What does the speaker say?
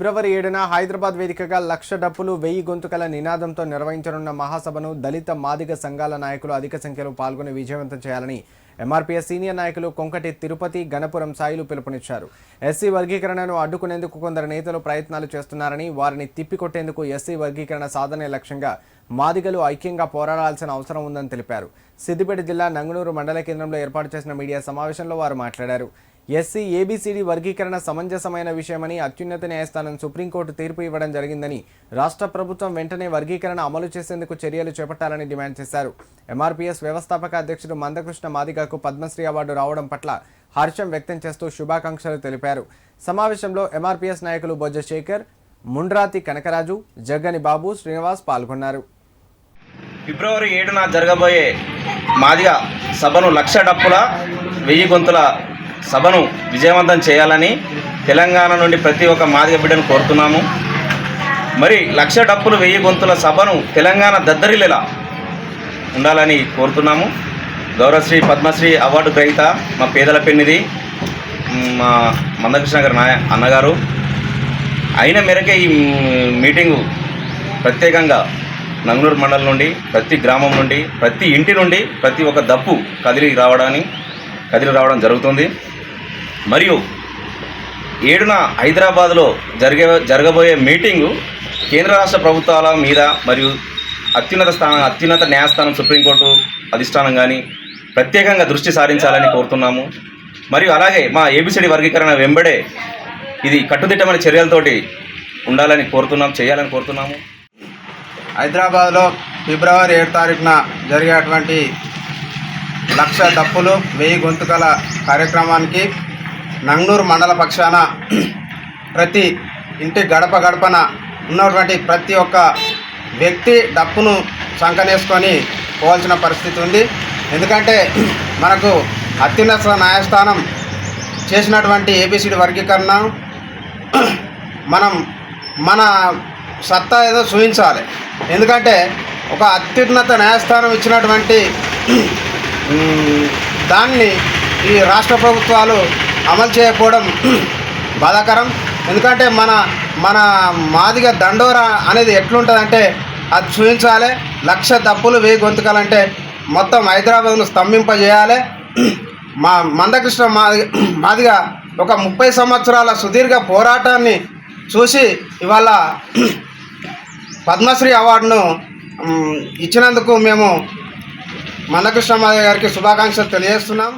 ఫిబ్రవరి ఏడున హైదరాబాద్ వేదికగా లక్ష డప్పులు వెయ్యి గొంతుకల నినాదంతో నిర్వహించనున్న మహాసభను దళిత మాదిగ సంఘాల నాయకులు అధిక సంఖ్యలో పాల్గొని విజయవంతం చేయాలని ఎంఆర్పీఎస్ సీనియర్ నాయకులు కొంకటి తిరుపతి గణపురం సాయిలు పిలుపునిచ్చారు. ఎస్సీ వర్గీకరణను అడ్డుకునేందుకు కొందరు నేతలు ప్రయత్నాలు చేస్తున్నారని వారిని తిప్పికొట్టేందుకు ఎస్సీ వర్గీకరణ సాధనే లక్ష్యంగా మాదిగలు ఐక్యంగా పోరాడాల్సిన అవసరం ఉందని తెలిపారు. సిద్దిపేట జిల్లా నంగునూరు మండల కేంద్రంలో ఏర్పాటు చేసిన మీడియా సమావేశంలో వారు మాట్లాడారు. ఎస్సీ ఏబీసీడీ వర్గీకరణ సమంజసమైన విషయమని అత్యున్నత న్యాయస్థానం సుప్రీంకోర్టు తీర్పు ఇవ్వడం జరిగిందని రాష్ట్ర ప్రభుత్వం వెంటనే వర్గీకరణ అమలు చేసేందుకు చర్యలు చేపట్టాలని డిమాండ్ చేశారు. ఎంఆర్పీఎస్ వ్యవస్థాపక అధ్యక్షుడు మందకృష్ణ మాదిగకు పద్మశ్రీ అవార్డు రావడం పట్ల హర్షం వ్యక్తం చేస్తూ శుభాకాంక్షలు తెలిపారు. సమావేశంలో ఎంఆర్పీఎస్ నాయకులు బొజ్జ శేఖర్ ముండ్రాతి కనకరాజు జగ్గని బాబు శ్రీనివాస్ పాల్గొన్నారు. ఫిబ్రవరి ఏడున జరగబోయే మాదిగ సభను లక్ష డప్పుల వెయ్యి గొంతుల సభను విజయవంతం చేయాలని తెలంగాణ నుండి ప్రతి ఒక్క మాదిగ బిడ్డను కోరుతున్నాము. మరి లక్ష డప్పులు వెయ్యి గొంతుల సభను తెలంగాణ దద్దరిల్లేలా ఉండాలని కోరుతున్నాము. గౌరవశ్రీ పద్మశ్రీ అవార్డు గ్రహీత మా పేదల పెన్నిది మా మందకృష్ణ గారు నాయ అన్నగారు. అయిన మేరకే ఈ మీటింగు ప్రత్యేకంగా నంగనూరు మండలం నుండి ప్రతి గ్రామం నుండి ప్రతి ఇంటి నుండి ప్రతి ఒక్క దప్పు కదిలి రావడాన్ని కదిలి రావడం జరుగుతుంది. మరియు ఏడున హైదరాబాద్లో జరిగే జరగబోయే మీటింగు కేంద్ర రాష్ట్ర ప్రభుత్వాల మీద మరియు అత్యున్నత స్థానం అత్యున్నత న్యాయస్థానం సుప్రీంకోర్టు అధిష్టానం కానీ ప్రత్యేకంగా దృష్టి సారించాలని కోరుతున్నాము. మరియు అలాగే మా ఏబిసిడి వర్గీకరణ వెంబడే ఇది కట్టుదిట్టమైన చర్యలతోటి ఉండాలని కోరుతున్నాం చేయాలని కోరుతున్నాము. హైదరాబాద్లో ఫిబ్రవరి ఏడు తారీఖున జరిగేటువంటి లక్ష డప్పులు వెయ్యి గొంతుకల కార్యక్రమానికి నంగనూరు మండల పక్షాన ప్రతి ఇంటి గడప గడపన ఉన్నటువంటి ప్రతి ఒక్క వ్యక్తి డప్పును సంకనేసుకొని పోవాల్సిన పరిస్థితి ఉంది. ఎందుకంటే మనకు అత్యున్నత న్యాయస్థానం చేసినటువంటి ఏబిసిడి వర్గీకరణ మనం మన సత్తా ఏదో చూపించాలి ఎందుకంటే ఒక అత్యున్నత న్యాయస్థానం ఇచ్చినటువంటి దాన్ని ఈ రాష్ట్ర ప్రభుత్వాలు అమలు చేయకపోవడం బాధాకరం. ఎందుకంటే మన మన మాదిగ దండోరా అనేది ఎట్లుంటుందంటే అది చూపించాలి లక్ష డబ్బులు వేయి గొంతుకాలంటే మొత్తం హైదరాబాద్ను స్తంభింపజేయాలి. మా మందకృష్ణ మాది మాదిగా ఒక ముప్పై సంవత్సరాల సుదీర్ఘ పోరాటాన్ని చూసి ఇవాళ పద్మశ్రీ అవార్డును ఇచ్చినందుకు మేము మందకృష్ణ మాదిగ గారికి శుభాకాంక్షలు తెలియజేస్తున్నాం.